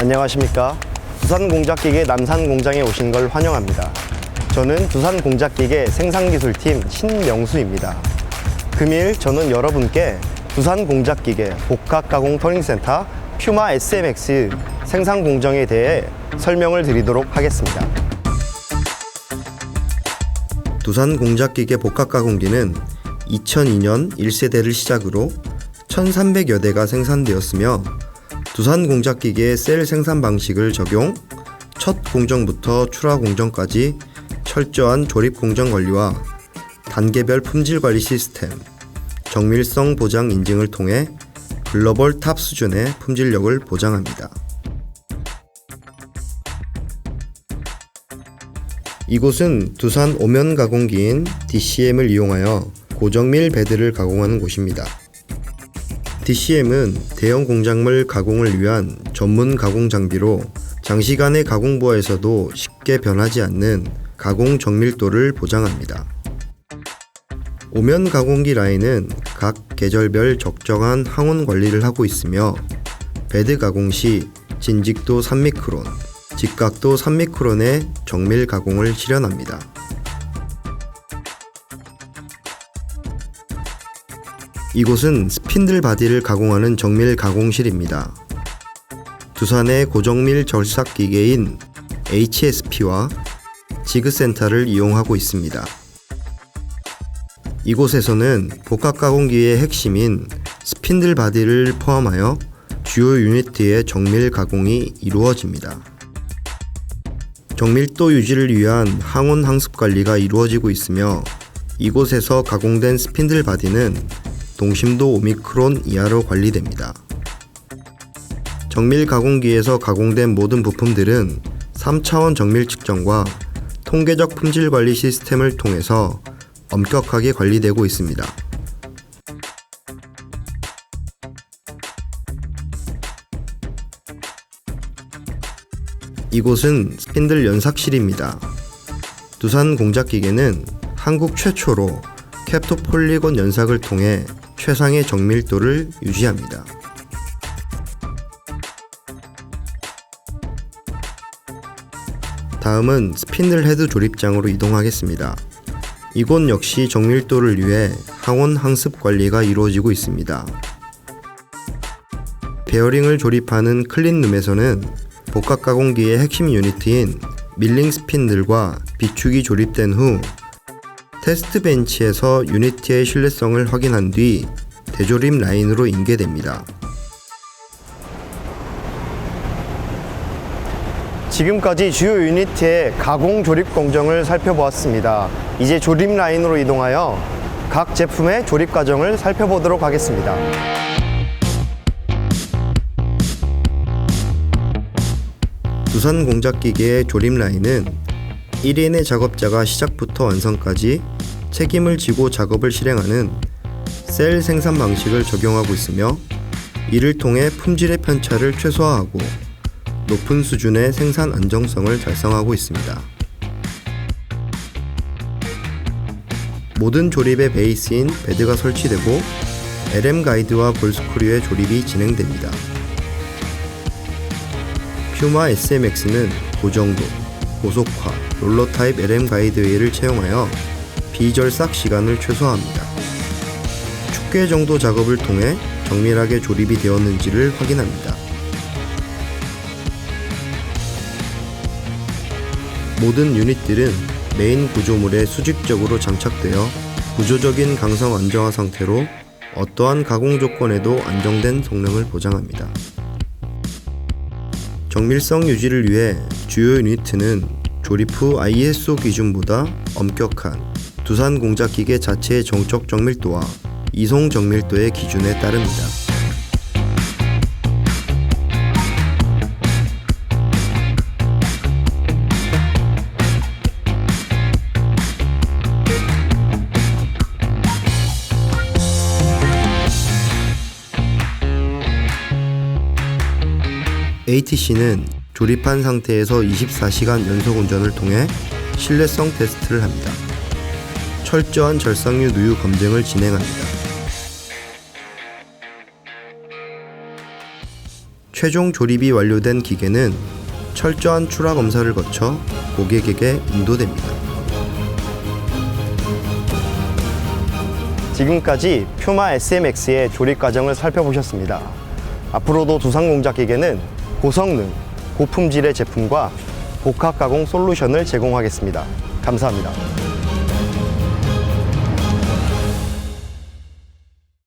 안녕하십니까. 두산공작기계 남산공장에 오신 걸 환영합니다. 저는 두산공작기계 생산기술팀 신명수입니다. 금일 저는 여러분께 두산공작기계 복합가공 터닝센터 퓨마 SMX 생산 공정에 대해 설명을 드리도록 하겠습니다. 두산 공작기계 복합가공기는 2002년 1세대를 시작으로 1,300여 대가 생산되었으며 두산 공작기계의 셀 생산 방식을 적용, 첫 공정부터 출하 공정까지 철저한 조립 공정 관리와 단계별 품질 관리 시스템, 정밀성 보장 인증을 통해 글로벌 탑 수준의 품질력을 보장합니다. 이곳은 두산 오면 가공기인 DCM을 이용하여 고정밀 베드를 가공하는 곳입니다. DCM은 대형 공작물 가공을 위한 전문 가공 장비로 장시간의 가공 부하에서도 쉽게 변하지 않는 가공 정밀도를 보장합니다. 오면 가공기 라인은 각 계절별 적정한 항온 관리를 하고 있으며 베드 가공 시 진직도 3미크론, 직각도 3미크론의 정밀 가공을 실현합니다. 이곳은 스핀들 바디를 가공하는 정밀 가공실입니다. 두산의 고정밀 절삭 기계인 HSP와 지그 센터를 이용하고 있습니다. 이곳에서는 복합 가공기의 핵심인 스핀들 바디를 포함하여 주요 유니트의 정밀 가공이 이루어집니다. 정밀도 유지를 위한 항온 항습 관리가 이루어지고 있으며 이곳에서 가공된 스핀들 바디는 동심도 오미크론 이하로 관리됩니다. 정밀 가공기에서 가공된 모든 부품들은 3차원 정밀 측정과 통계적 품질 관리 시스템을 통해서 엄격하게 관리되고 있습니다. 이곳은 스핀들 연삭실입니다. 두산 공작기계는 한국 최초로 캡토폴리곤 연삭을 통해 최상의 정밀도를 유지합니다. 다음은 스핀들 헤드 조립장으로 이동하겠습니다. 이곳 역시 정밀도를 위해 항온 항습 관리가 이루어지고 있습니다. 베어링을 조립하는 클린룸에서는 복합 가공기의 핵심 유니트인 밀링 스핀들과 비축이 조립된 후 테스트 벤치에서 유니트의 신뢰성을 확인한 뒤 대조림 라인으로 인계됩니다. 지금까지 주요 유니트의 가공 조립 공정을 살펴보았습니다. 이제 조립 라인으로 이동하여 각 제품의 조립 과정을 살펴보도록 하겠습니다. 두산 공작기계의 조립 라인은 1인의 작업자가 시작부터 완성까지 책임을 지고 작업을 실행하는 셀 생산 방식을 적용하고 있으며 이를 통해 품질의 편차를 최소화하고 높은 수준의 생산 안정성을 달성하고 있습니다. 모든 조립의 베이스인 베드가 설치되고 LM 가이드와 볼스크류의 조립이 진행됩니다. 퓨마 SMX는 고정도, 고속화, 롤러 타입 LM 가이드 웨이를 채용하여 비절삭 시간을 최소화합니다. 축계 정도 작업을 통해 정밀하게 조립이 되었는지를 확인합니다. 모든 유닛들은 메인 구조물에 수직적으로 장착되어 구조적인 강성 안정화 상태로 어떠한 가공 조건에도 안정된 성능을 보장합니다. 정밀성 유지를 위해 주요 유니트는 조립 후 ISO 기준보다 엄격한 두산 공작 기계 자체의 정적 정밀도와 이송 정밀도의 기준에 따릅니다. ATC는 조립한 상태에서 24시간 연속 운전을 통해 신뢰성 테스트를 합니다. 철저한 절삭류 누유 검증을 진행합니다. 최종 조립이 완료된 기계는 철저한 출하 검사를 거쳐 고객에게 인도됩니다. 지금까지 퓨마 SMX의 조립 과정을 살펴보셨습니다. 앞으로도 두상공작 기계는 고성능, 고품질의 제품과 복합 가공 솔루션을 제공하겠습니다. 감사합니다.